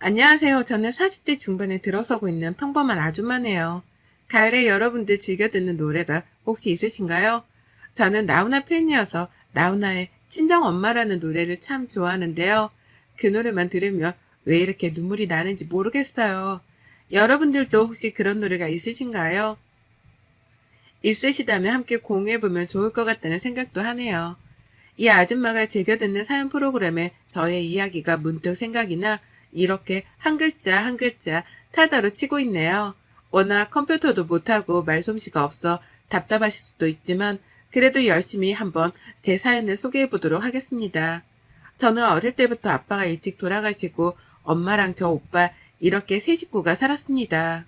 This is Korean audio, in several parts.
안녕하세요. 저는 40대 중반에 들어서고 있는 평범한 아줌마네요. 가을에 여러분들 즐겨 듣는 노래가 혹시 있으신가요? 저는 나훈아 팬이어서 나훈아의 친정 엄마라는 노래를 참 좋아하는데요. 그 노래만 들으면 왜 이렇게 눈물이 나는지 모르겠어요. 여러분들도 혹시 그런 노래가 있으신가요? 있으시다면 함께 공유해보면 좋을 것 같다는 생각도 하네요. 이 아줌마가 즐겨 듣는 사연 프로그램에 저의 이야기가 문득 생각이 나 이렇게 한 글자 한 글자 타자로 치고 있네요. 워낙 컴퓨터도 못하고 말솜씨가 없어 답답하실 수도 있지만 그래도 열심히 한번 제 사연을 소개해 보도록 하겠습니다. 저는 어릴 때부터 아빠가 일찍 돌아가시고 엄마랑 저 오빠 이렇게 세 식구가 살았습니다.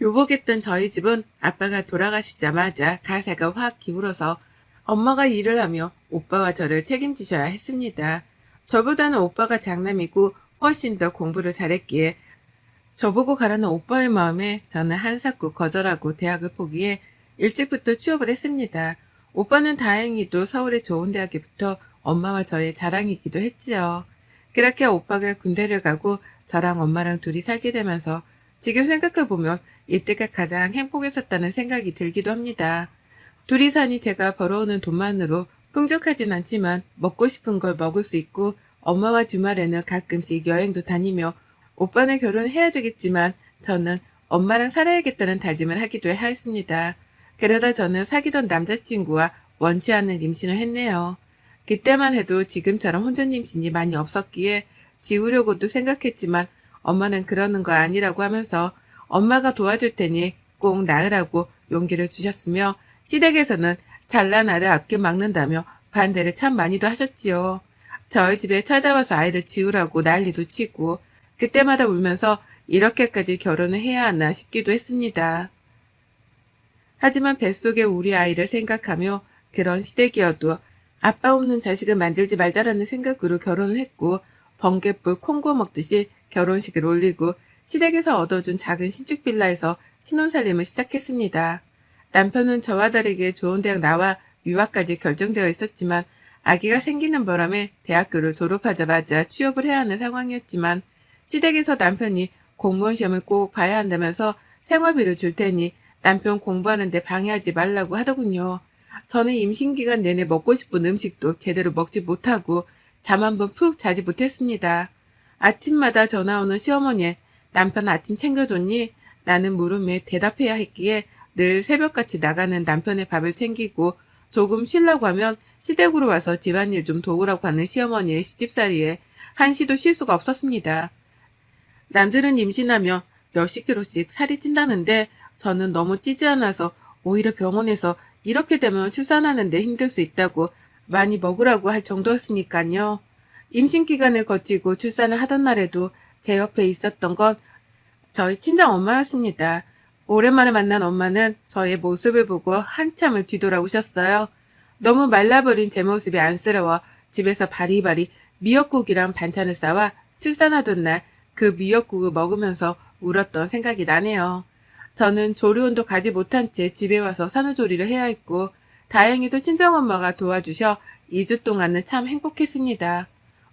요복했던 저희 집은 아빠가 돌아가시자마자 가세가 확 기울어서 엄마가 일을 하며 오빠와 저를 책임지셔야 했습니다. 저보다는 오빠가 장남이고 훨씬 더 공부를 잘했기에 저보고 가라는 오빠의 마음에 저는 한사코 거절하고 대학을 포기해 일찍부터 취업을 했습니다. 오빠는 다행히도 서울의 좋은 대학에 붙어 엄마와 저의 자랑이기도 했지요. 그렇게 오빠가 군대를 가고 저랑 엄마랑 둘이 살게 되면서 지금 생각해보면 이때가 가장 행복했었다는 생각이 들기도 합니다. 둘이 사니 제가 벌어오는 돈만으로 풍족하진 않지만 먹고 싶은 걸 먹을 수 있고 엄마와 주말에는 가끔씩 여행도 다니며 오빠는 결혼해야 되겠지만 저는 엄마랑 살아야겠다는 다짐을 하기도 하였습니다. 그러다 저는 사귀던 남자친구와 원치 않는 임신을 했네요. 그때만 해도 지금처럼 혼전 임신이 많이 없었기에 지우려고도 생각했지만 엄마는 그러는 거 아니라고 하면서 엄마가 도와줄 테니 꼭 낳으라고 용기를 주셨으며 시댁에서는 잘난 아들 아껴 막는다며 반대를 참 많이도 하셨지요. 저희 집에 찾아와서 아이를 지우라고 난리도 치고 그때마다 울면서 이렇게까지 결혼을 해야 하나 싶기도 했습니다. 하지만 뱃속에 우리 아이를 생각하며 그런 시댁이어도 아빠 없는 자식을 만들지 말자라는 생각으로 결혼을 했고 번개불 콩고 먹듯이 결혼식을 올리고 시댁에서 얻어준 작은 신축 빌라에서 신혼살림을 시작했습니다. 남편은 저와 다르게 좋은 대학 나와 유학까지 결정되어 있었지만 아기가 생기는 바람에 대학교를 졸업하자마자 취업을 해야 하는 상황이었지만 시댁에서 남편이 공무원 시험을 꼭 봐야 한다면서 생활비를 줄 테니 남편 공부하는데 방해하지 말라고 하더군요. 저는 임신 기간 내내 먹고 싶은 음식도 제대로 먹지 못하고 잠 한 번 푹 자지 못했습니다. 아침마다 전화 오는 시어머니에 남편 아침 챙겨줬니? 나는 물음에 대답해야 했기에 늘 새벽같이 나가는 남편의 밥을 챙기고 조금 쉬려고 하면 시댁으로 와서 집안일 좀 도우라고 하는 시어머니의 시집살이에 한시도 쉴 수가 없었습니다. 남들은 임신하며 몇십 킬로씩 살이 찐다는데 저는 너무 찌지 않아서 오히려 병원에서 이렇게 되면 출산하는데 힘들 수 있다고 많이 먹으라고 할 정도였으니까요. 임신 기간을 거치고 출산을 하던 날에도 제 옆에 있었던 건 저희 친정 엄마였습니다. 오랜만에 만난 엄마는 저의 모습을 보고 한참을 뒤돌아오셨어요. 너무 말라버린 제 모습이 안쓰러워 집에서 바리바리 미역국이랑 반찬을 싸와 출산하던 날 그 미역국을 먹으면서 울었던 생각이 나네요. 저는 조리원도 가지 못한 채 집에 와서 산후조리를 해야 했고 다행히도 친정엄마가 도와주셔 2주 동안은 참 행복했습니다.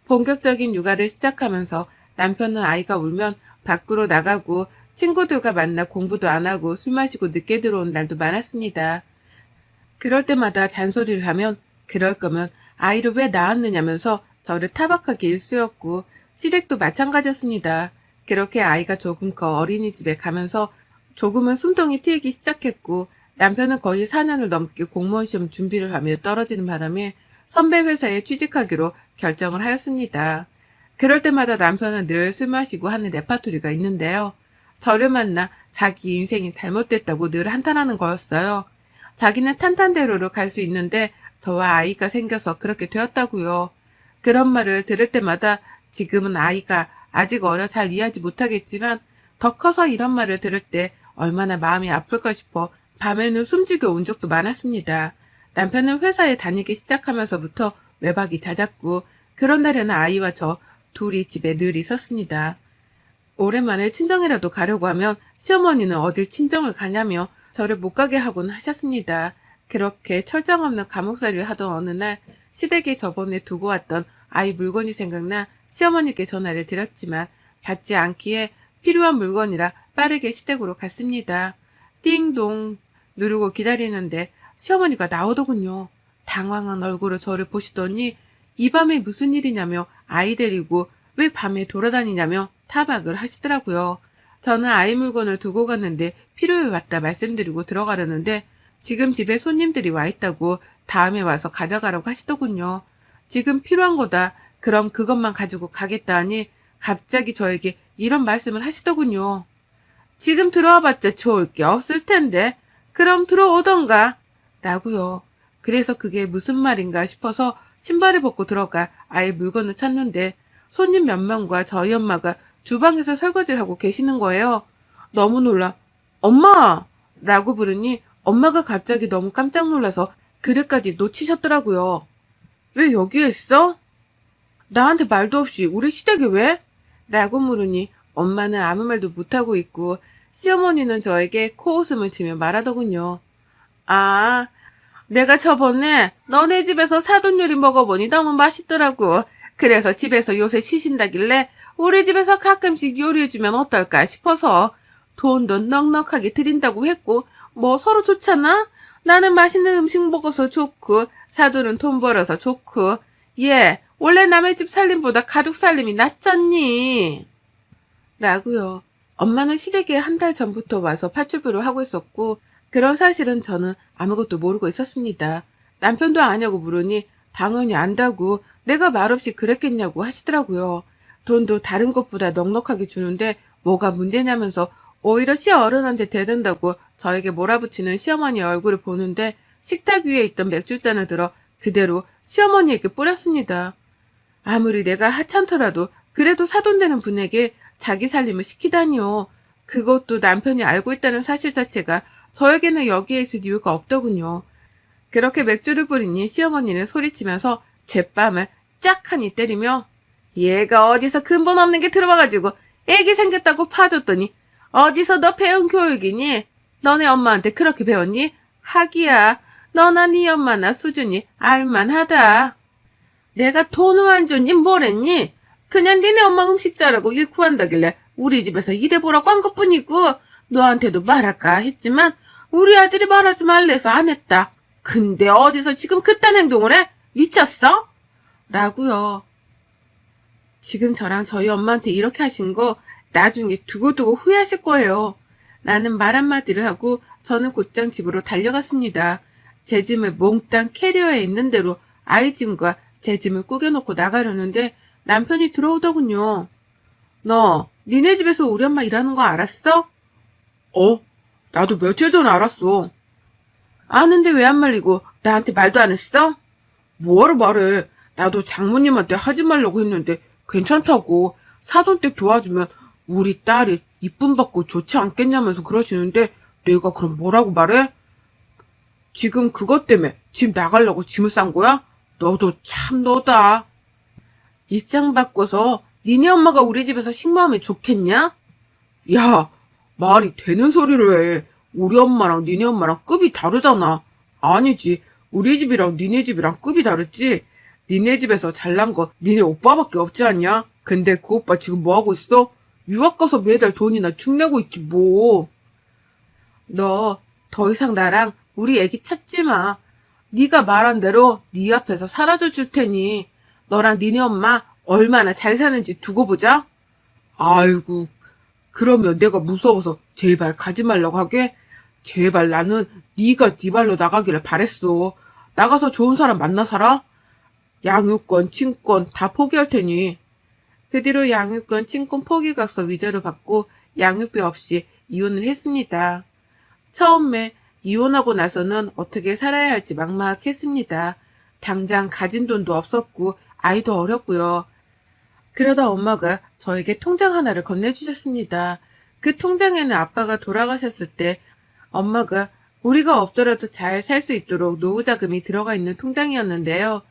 본격적인 육아를 시작하면서 남편은 아이가 울면 밖으로 나가고 친구들과 만나 공부도 안 하고 술 마시고 늦게 들어온 날도 많았습니다. 그럴 때마다 잔소리를 하면 그럴 거면 아이를 왜 낳았느냐면서 저를 타박하기 일쑤였고 시댁도 마찬가지였습니다. 그렇게 아이가 조금 커 어린이집에 가면서 조금은 숨통이 트이기 시작했고 남편은 거의 4년을 넘게 공무원 시험 준비를 하며 떨어지는 바람에 선배 회사에 취직하기로 결정을 하였습니다. 그럴 때마다 남편은 늘 술 마시고 하는 레파토리가 있는데요. 저를 만나 자기 인생이 잘못됐다고 늘 한탄하는 거였어요. 자기는 탄탄대로로 갈 수 있는데 저와 아이가 생겨서 그렇게 되었다고요. 그런 말을 들을 때마다 지금은 아이가 아직 어려 잘 이해하지 못하겠지만 더 커서 이런 말을 들을 때 얼마나 마음이 아플까 싶어 밤에는 숨지게 온 적도 많았습니다. 남편은 회사에 다니기 시작하면서부터 외박이 잦았고 그런 날에는 아이와 저 둘이 집에 늘 있었습니다. 오랜만에 친정이라도 가려고 하면 시어머니는 어딜 친정을 가냐며 저를 못 가게 하곤 하셨습니다. 그렇게 철장 없는 감옥살이를 하던 어느 날 시댁에 저번에 두고 왔던 아이 물건이 생각나 시어머니께 전화를 드렸지만 받지 않기에 필요한 물건이라 빠르게 시댁으로 갔습니다. 띵동 누르고 기다리는데 시어머니가 나오더군요. 당황한 얼굴로 저를 보시더니 이 밤에 무슨 일이냐며 아이 데리고 왜 밤에 돌아다니냐며 타박을 하시더라고요. 저는 아이 물건을 두고 갔는데 필요해 왔다 말씀드리고 들어가려는데 지금 집에 손님들이 와 있다고 다음에 와서 가져가라고 하시더군요. 지금 필요한 거다. 그럼 그것만 가지고 가겠다 하니 갑자기 저에게 이런 말씀을 하시더군요. 지금 들어와봤자 좋을 게 없을 텐데 그럼 들어오던가 라고요. 그래서 그게 무슨 말인가 싶어서 신발을 벗고 들어가 아이 물건을 찾는데 손님 몇 명과 저희 엄마가 주방에서 설거지를 하고 계시는 거예요. 너무 놀라 엄마! 라고 부르니 엄마가 갑자기 너무 깜짝 놀라서 그릇까지 놓치셨더라고요. 왜 여기에 있어? 나한테 말도 없이 우리 시댁에 왜? 라고 물으니 엄마는 아무 말도 못하고 있고 시어머니는 저에게 코웃음을 치며 말하더군요. 아, 내가 저번에 너네 집에서 사돈 요리 먹어보니 너무 맛있더라고. 그래서 집에서 요새 쉬신다길래 우리 집에서 가끔씩 요리해주면 어떨까 싶어서 돈도 넉넉하게 드린다고 했고 뭐 서로 좋잖아? 나는 맛있는 음식 먹어서 좋고 사돈은 돈 벌어서 좋고 얘 원래 남의 집 살림보다 가족 살림이 낫잖니? 라고요. 엄마는 시댁에 한 달 전부터 와서 파출부를 하고 있었고 그런 사실은 저는 아무것도 모르고 있었습니다. 남편도 아냐고 물으니 당연히 안다고 내가 말없이 그랬겠냐고 하시더라고요. 돈도 다른 것보다 넉넉하게 주는데 뭐가 문제냐면서 오히려 시어른한테 대든다고 저에게 몰아붙이는 시어머니 얼굴을 보는데 식탁 위에 있던 맥주잔을 들어 그대로 시어머니에게 뿌렸습니다. 아무리 내가 하찮더라도 그래도 사돈되는 분에게 자기 살림을 시키다니요. 그것도 남편이 알고 있다는 사실 자체가 저에게는 여기에 있을 이유가 없더군요. 그렇게 맥주를 뿌리니 시어머니는 소리치면서 제 뺨을 짝 하니 때리며 얘가 어디서 근본 없는 게 들어와가지고 애기 생겼다고 파줬더니 어디서 너 배운 교육이니? 너네 엄마한테 그렇게 배웠니? 하기야 너나 네 엄마나 수준이 알만하다. 내가 줬니 뭐랬니? 그냥 니네 엄마 음식 잘하고 일 구한다길래 우리 집에서 일해보라고 한 것뿐이고 너한테도 말할까 했지만 우리 아들이 말하지 말래서 안 했다. 근데 어디서 지금 그딴 행동을 해? 미쳤어? 라고요. 지금 저랑 저희 엄마한테 이렇게 하신 거 나중에 두고두고 후회하실 거예요. 나는 말 한마디를 하고 저는 곧장 집으로 달려갔습니다. 제 짐을 몽땅 캐리어에 있는 대로 아이 짐과 제 짐을 꾸겨놓고 나가려는데 남편이 들어오더군요. 너, 니네 집에서 우리 엄마 일하는 거 알았어? 어? 나도 며칠 전에 알았어. 아는데 왜 안 말리고 나한테 말도 안 했어? 뭐하러 말해. 나도 장모님한테 하지 말라고 했는데 괜찮다고 사돈댁 도와주면 우리 딸이 이쁨 받고 좋지 않겠냐면서 그러시는데 내가 그럼 뭐라고 말해? 지금 그것 때문에 집 나가려고 짐을 싼 거야? 너도 참 너다. 입장 바꿔서 니네 엄마가 우리 집에서 식모하면 좋겠냐? 야, 말이 되는 소리를 해. 우리 엄마랑 니네 엄마랑 급이 다르잖아. 아니지. 우리 집이랑 니네 집이랑 급이 다르지. 니네 집에서 잘난 거 니네 오빠밖에 없지 않냐? 근데 그 오빠 지금 뭐 하고 있어? 유학 가서 매달 돈이나 축내고 있지 뭐. 너 더 이상 나랑 우리 애기 찾지 마. 네가 말한 대로 네 앞에서 사라져 줄 테니 너랑 니네 엄마 얼마나 잘 사는지 두고 보자. 아이고, 그러면 내가 무서워서 제발 가지 말라고 하게? 제발 나는 네가 네 발로 나가기를 바랬어. 나가서 좋은 사람 만나 살아? 양육권, 친권 다 포기할 테니. 그 뒤로 양육권, 친권 포기각서 위자료 받고 양육비 없이 이혼을 했습니다. 처음에 이혼하고 나서는 어떻게 살아야 할지 막막했습니다. 당장 가진 돈도 없었고 아이도 어렸고요. 그러다 엄마가 저에게 통장 하나를 건네주셨습니다. 그 통장에는 아빠가 돌아가셨을 때 엄마가 우리가 없더라도 잘 살 수 있도록 노후 자금이 들어가 있는 통장이었는데요.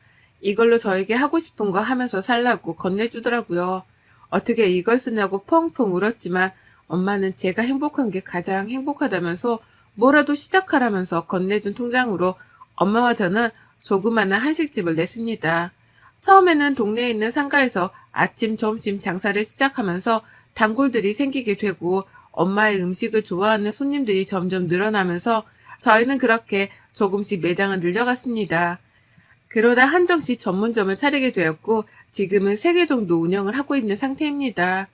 이걸로 저에게 하고 싶은 거 하면서 살라고 건네주더라고요. 어떻게 이걸 쓰냐고 펑펑 울었지만 엄마는 제가 행복한 게 가장 행복하다면서 뭐라도 시작하라면서 건네준 통장으로 엄마와 저는 조그마한 한식집을 냈습니다. 처음에는 동네에 있는 상가에서 아침, 점심 장사를 시작하면서 단골들이 생기게 되고 엄마의 음식을 좋아하는 손님들이 점점 늘어나면서 저희는 그렇게 조금씩 매장을 늘려갔습니다. 그러다 한정식 전문점을 차리게 되었고 지금은 3개 정도 운영을 하고 있는 상태입니다.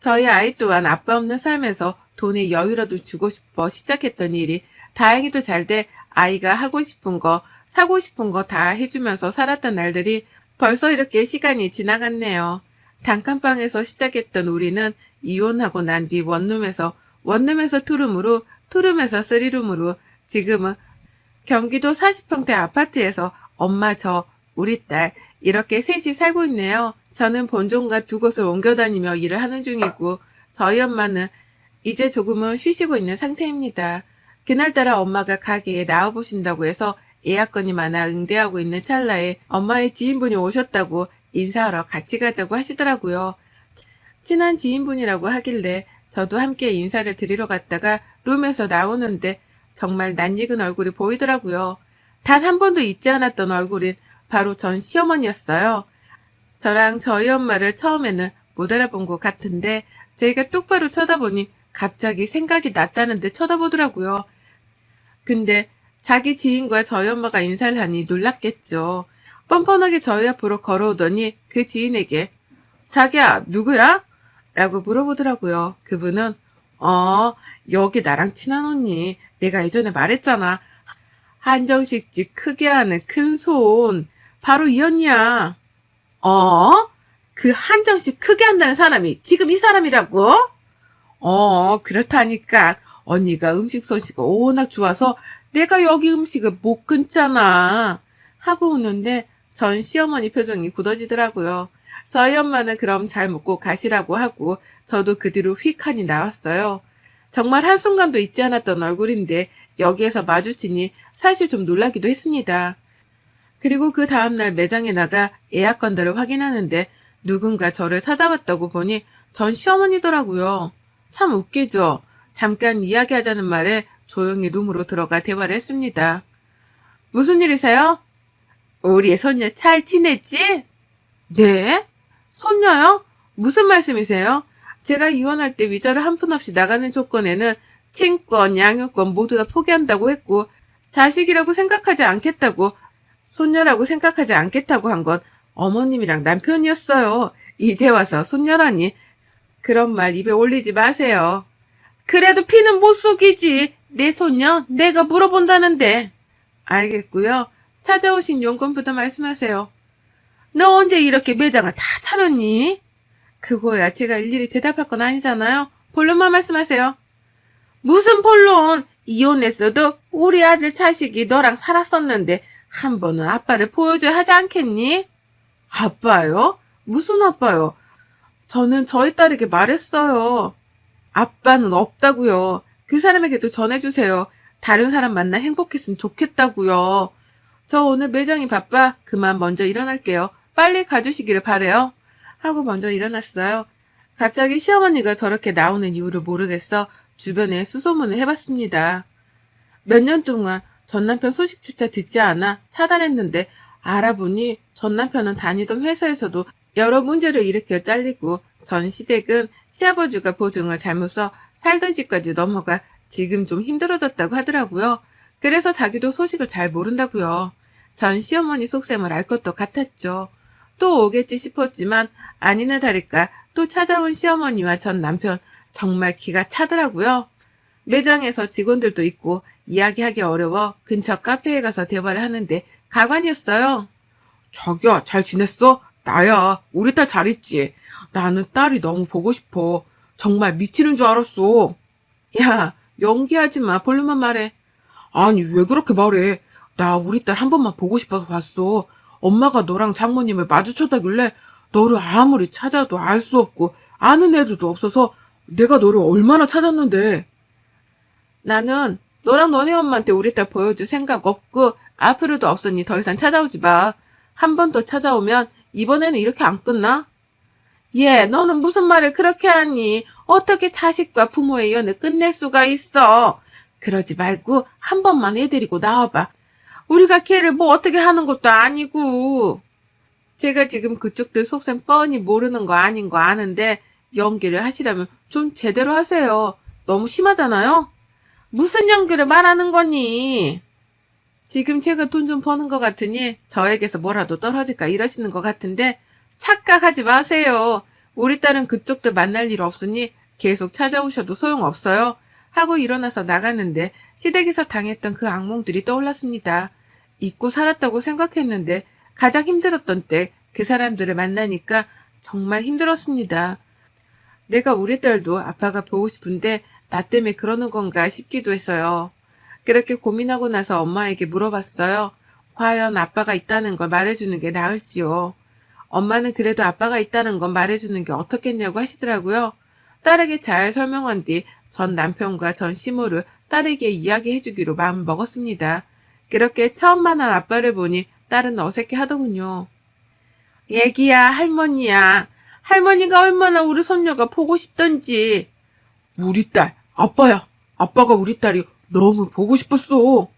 저희 아이 또한 아빠 없는 삶에서 돈의 여유라도 주고 싶어 시작했던 일이 다행히도 잘 돼 아이가 하고 싶은 거, 사고 싶은 거 다 해주면서 살았던 날들이 벌써 이렇게 시간이 지나갔네요. 단칸방에서 시작했던 우리는 이혼하고 난 뒤 원룸에서, 원룸에서 투룸으로, 투룸에서 쓰리룸으로, 지금은 경기도 40평대 아파트에서 엄마 저, 우리 딸, 이렇게 셋이 살고 있네요. 저는 본종과 두 곳을 옮겨 다니며 일을 하는 중이고, 저희 엄마는 이제 조금은 쉬시고 있는 상태입니다. 그날따라 엄마가 가게에 나와보신다고 해서 예약건이 많아 응대하고 있는 찰나에 엄마의 지인분이 오셨다고 인사하러 같이 가자고 하시더라고요. 친한 지인분이라고 하길래 저도 함께 인사를 드리러 갔다가 룸에서 나오는데 정말 낯익은 얼굴이 보이더라고요. 단 한 번도 잊지 않았던 얼굴인 바로 전 시어머니였어요. 저랑 저희 엄마를 처음에는 못 알아본 것 같은데 제가 똑바로 쳐다보니 갑자기 생각이 났다는 데 쳐다보더라고요. 근데 자기 지인과 저희 엄마가 인사를 하니 놀랐겠죠. 뻔뻔하게 저희 앞으로 걸어오더니 그 지인에게 자기야 누구야? 라고 물어보더라고요. 그분은 어 여기 나랑 친한 언니 내가 예전에 말했잖아. 한정식 집 크게 하는 큰 손 바로 이 언니야. 어? 그 한정식 크게 한다는 사람이 지금 이 사람이라고? 어, 그렇다니까. 언니가 음식 솜씨가 워낙 좋아서 내가 여기 음식을 못 끊잖아. 하고 웃는데 전 시어머니 표정이 굳어지더라고요. 저희 엄마는 그럼 잘 먹고 가시라고 하고 저도 그 뒤로 휙 하니 나왔어요. 정말 한순간도 잊지 않았던 얼굴인데 여기에서 마주치니 사실 좀 놀라기도 했습니다. 그리고 그 다음날 매장에 나가 예약건들을 확인하는데 누군가 저를 찾아왔다고 보니 전 시어머니더라고요. 참 웃기죠? 잠깐 이야기하자는 말에 조용히 룸으로 들어가 대화를 했습니다. 무슨 일이세요? 우리의 손녀 잘 지냈지? 네? 손녀요? 무슨 말씀이세요? 제가 이혼할 때 위자료 한 푼 없이 나가는 조건에는 친권, 양육권 모두 다 포기한다고 했고 자식이라고 생각하지 않겠다고 손녀라고 생각하지 않겠다고 한 건 어머님이랑 남편이었어요. 이제 와서 손녀라니 그런 말 입에 올리지 마세요. 그래도 피는 못 속이지. 내 손녀 내가 물어본다는데. 알겠고요. 찾아오신 용건부터 말씀하세요. 너 언제 이렇게 매장을 다 차렸니? 그거야 제가 일일이 대답할 건 아니잖아요. 본론만 말씀하세요. 무슨 본론? 이혼했어도 우리 아들 자식이 너랑 살았었는데 한 번은 아빠를 보여줘야 하지 않겠니? 아빠요? 무슨 아빠요? 저는 저희 딸에게 말했어요. 아빠는 없다고요. 그 사람에게도 전해주세요. 다른 사람 만나 행복했으면 좋겠다고요. 저 오늘 매장이 바빠. 그만 먼저 일어날게요. 빨리 가주시기를 바래요. 하고 먼저 일어났어요. 갑자기 시어머니가 저렇게 나오는 이유를 모르겠어 주변에 수소문을 해봤습니다. 몇 년 동안 전 남편 소식조차 듣지 않아 차단했는데 알아보니 전 남편은 다니던 회사에서도 여러 문제를 일으켜 잘리고 전 시댁은 시아버지가 보증을 잘못 써 살던 집까지 넘어가 지금 좀 힘들어졌다고 하더라고요. 그래서 자기도 소식을 잘 모른다고요. 전 시어머니 속셈을 알 것도 같았죠. 또 오겠지 싶었지만 아니나 다를까 또 찾아온 시어머니와 전 남편 정말 기가 차더라고요. 매장에서 직원들도 있고 이야기하기 어려워 근처 카페에 가서 대화를 하는데 가관이었어요. 자기야 잘 지냈어? 나야 우리 딸 잘 있지? 나는 딸이 너무 보고 싶어. 정말 미치는 줄 알았어. 야 연기하지 마 볼륨만 말해. 아니 왜 그렇게 말해? 나 우리 딸 한 번만 보고 싶어서 왔어. 엄마가 너랑 장모님을 마주쳐다길래 너를 아무리 찾아도 알 수 없고 아는 애들도 없어서 내가 너를 얼마나 찾았는데. 나는 너랑 너네 엄마한테 우리 딸 보여줄 생각 없고 앞으로도 없으니 더 이상 찾아오지 마. 한 번 더 찾아오면 이번에는 이렇게 안 끝나? 예, 너는 무슨 말을 그렇게 하니? 어떻게 자식과 부모의 연을 끝낼 수가 있어? 그러지 말고 한 번만 애데리고 나와봐. 우리가 걔를 뭐 어떻게 하는 것도 아니고. 제가 지금 그쪽들 속셈 뻔히 모르는 거 아닌 거 아는데 연기를 하시려면 좀 제대로 하세요. 너무 심하잖아요? 무슨 연기를 말하는 거니? 지금 제가 돈 좀 버는 것 같으니 저에게서 뭐라도 떨어질까 이러시는 것 같은데 착각하지 마세요. 우리 딸은 그쪽도 만날 일 없으니 계속 찾아오셔도 소용없어요. 하고 일어나서 나갔는데 시댁에서 당했던 그 악몽들이 떠올랐습니다. 잊고 살았다고 생각했는데 가장 힘들었던 때 그 사람들을 만나니까 정말 힘들었습니다. 내가 우리 딸도 아빠가 보고 싶은데 나 때문에 그러는 건가 싶기도 했어요. 그렇게 고민하고 나서 엄마에게 물어봤어요. 과연 아빠가 있다는 걸 말해주는 게 나을지요. 엄마는 그래도 아빠가 있다는 건 말해주는 게 어떻겠냐고 하시더라고요. 딸에게 잘 설명한 뒤 전 남편과 전 시모를 딸에게 이야기해주기로 마음을 먹었습니다. 그렇게 처음 만난 아빠를 보니 딸은 어색해 하더군요. 얘기야, 할머니야. 할머니가 얼마나 우리 손녀가 보고 싶던지. 우리 딸, 아빠야. 아빠가 우리 딸이 너무 보고 싶었어.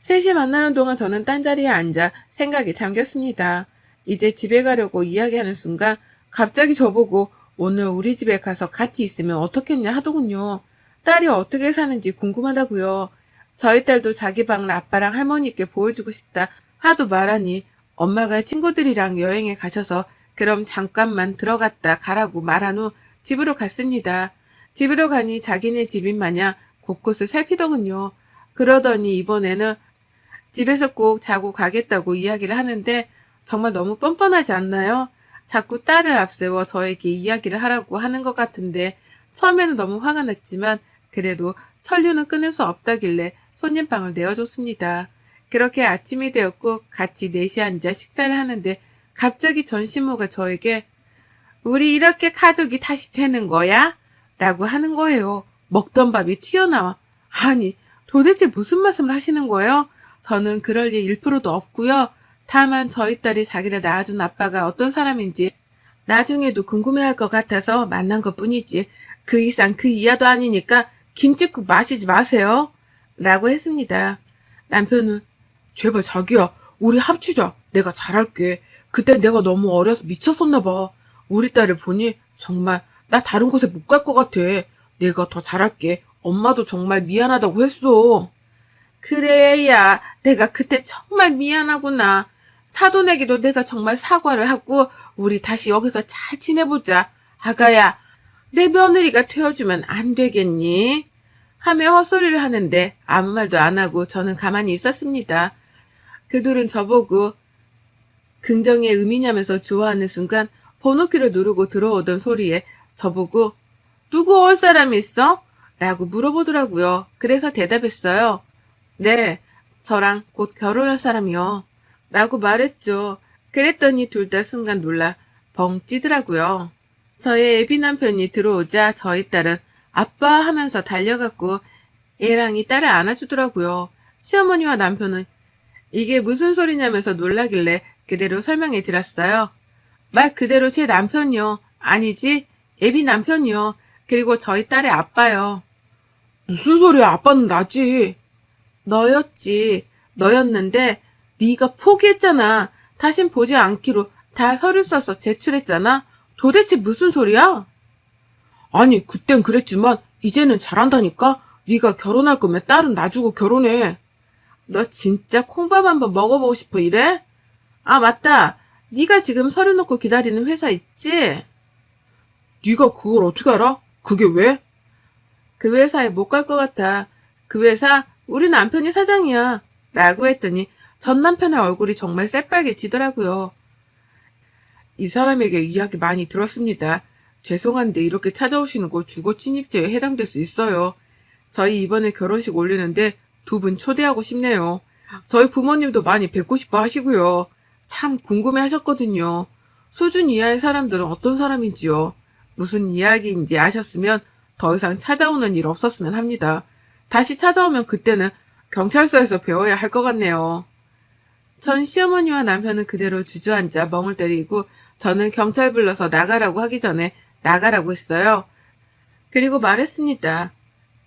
셋이 만나는 동안 저는 딴 자리에 앉아 생각에 잠겼습니다. 이제 집에 가려고 이야기하는 순간 갑자기 저보고 오늘 우리 집에 가서 같이 있으면 어떻겠냐 하더군요. 딸이 어떻게 사는지 궁금하다고요. 저희 딸도 자기 방을 아빠랑 할머니께 보여주고 싶다 하도 말하니 엄마가 친구들이랑 여행에 가셔서 그럼 잠깐만 들어갔다 가라고 말한 후 집으로 갔습니다. 집으로 가니 자기네 집인 마냥 곳곳을 살피더군요. 그러더니 이번에는 집에서 꼭 자고 가겠다고 이야기를 하는데 정말 너무 뻔뻔하지 않나요? 자꾸 딸을 앞세워 저에게 이야기를 하라고 하는 것 같은데 처음에는 너무 화가 났지만 그래도 천류는 끊을 수 없다길래 손님 방을 내어줬습니다. 그렇게 아침이 되었고 같이 넷이 앉아 식사를 하는데 갑자기 전신모가 저에게 우리 이렇게 가족이 다시 되는 거야? 라고 하는 거예요. 먹던 밥이 튀어나와. 아니, 도대체 무슨 말씀을 하시는 거예요? 저는 그럴 일 1%도 없고요. 다만 저희 딸이 자기를 낳아준 아빠가 어떤 사람인지 나중에도 궁금해할 것 같아서 만난 것 뿐이지 그 이상 그 이하도 아니니까 김치국 마시지 마세요. 라고 했습니다. 남편은 제발 자기야 우리 합치자. 내가 잘할게. 그때 내가 너무 어려서 미쳤었나 봐. 우리 딸을 보니 정말 나 다른 곳에 못 갈 것 같아. 내가 더 잘할게. 엄마도 정말 미안하다고 했어. 그래 야 내가 그때 정말 미안하구나. 사돈에게도 내가 정말 사과를 하고 우리 다시 여기서 잘 지내보자. 아가야 내 며느리가 되어주면 안 되겠니? 하며 헛소리를 하는데 아무 말도 안 하고 저는 가만히 있었습니다. 그들은 저보고 긍정의 의미냐면서 좋아하는 순간 번호키를 누르고 들어오던 소리에 저보고 누구 올 사람 있어? 라고 물어보더라고요. 그래서 대답했어요. 네, 저랑 곧 결혼할 사람이요. 라고 말했죠. 그랬더니 둘 다 순간 놀라 벙 찌더라고요. 저의 애비 남편이 들어오자 저희 딸은 아빠 하면서 달려갔고 애랑이 딸을 안아주더라고요. 시어머니와 남편은 이게 무슨 소리냐면서 놀라길래 그대로 설명해 드렸어요. 말 그대로 제 남편이요. 아니지, 애비 남편이요. 그리고 저희 딸의 아빠요. 무슨 소리야? 아빠는 나지. 너였지. 너였는데 네가 포기했잖아. 다신 보지 않기로 다 서류 써서 제출했잖아. 도대체 무슨 소리야? 아니, 그땐 그랬지만 이제는 잘한다니까. 네가 결혼할 거면 딸은 놔주고 결혼해. 너 진짜 콩밥 한번 먹어보고 싶어 이래? 아 맞다. 네가 지금 서류 놓고 기다리는 회사 있지? 네가 그걸 어떻게 알아? 그게 왜? 그 회사에 못 갈 것 같아. 그 회사 우리 남편이 사장이야. 라고 했더니 전 남편의 얼굴이 정말 새빨개지더라고요. 이 사람에게 이야기 많이 들었습니다. 죄송한데 이렇게 찾아오시는 거 주거 침입죄에 해당될 수 있어요. 저희 이번에 결혼식 올리는데 두 분 초대하고 싶네요. 저희 부모님도 많이 뵙고 싶어 하시고요. 참 궁금해 하셨거든요. 수준 이하의 사람들은 어떤 사람인지요. 무슨 이야기인지 아셨으면 더 이상 찾아오는 일 없었으면 합니다. 다시 찾아오면 그때는 경찰서에서 배워야 할 것 같네요. 전 시어머니와 남편은 그대로 주저앉아 멍을 때리고 저는 경찰 불러서 나가라고 하기 전에 나가라고 했어요. 그리고 말했습니다.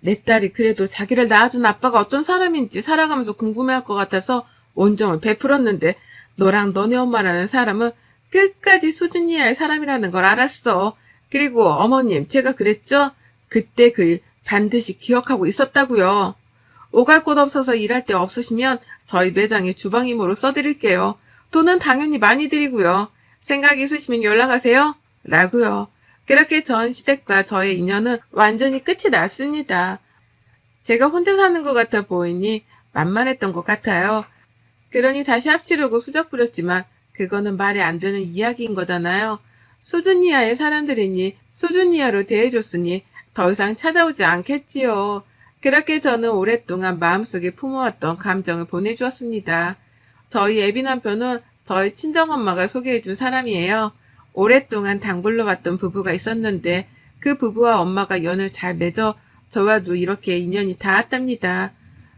내 딸이 그래도 자기를 낳아준 아빠가 어떤 사람인지 살아가면서 궁금해할 것 같아서 온정을 베풀었는데 너랑 너네 엄마라는 사람은 끝까지 수준 이하의 사람이라는 걸 알았어. 그리고 어머님, 제가 그랬죠? 그때 그일 반드시 기억하고 있었다고요. 오갈 곳 없어서 일할 데 없으시면 저희 매장에 주방임으로 써드릴게요. 돈은 당연히 많이 드리고요. 생각 있으시면 연락하세요. 라고요. 그렇게 전 시댁과 저의 인연은 완전히 끝이 났습니다. 제가 혼자 사는 것 같아 보이니 만만했던 것 같아요. 그러니 다시 합치려고 수작 부렸지만 그거는 말이 안 되는 이야기인 거잖아요. 수준 이하의 사람들이니 수준 이하로 대해줬으니 더 이상 찾아오지 않겠지요. 그렇게 저는 오랫동안 마음속에 품어왔던 감정을 보내주었습니다. 저희 애비 남편은 저희 친정엄마가 소개해준 사람이에요. 오랫동안 단골로 왔던 부부가 있었는데 그 부부와 엄마가 연을 잘 맺어 저와도 이렇게 인연이 닿았답니다.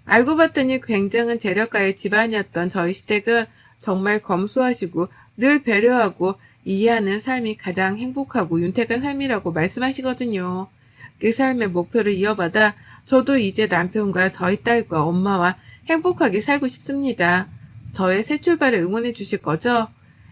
알고 봤더니 굉장한 재력가의 집안이었던 저희 시댁은 정말 검소하시고 늘 배려하고 이해하는 삶이 가장 행복하고 윤택한 삶이라고 말씀하시거든요. 그 삶의 목표를 이어받아 저도 이제 남편과 저희 딸과 엄마와 행복하게 살고 싶습니다. 저의 새 출발을 응원해 주실 거죠?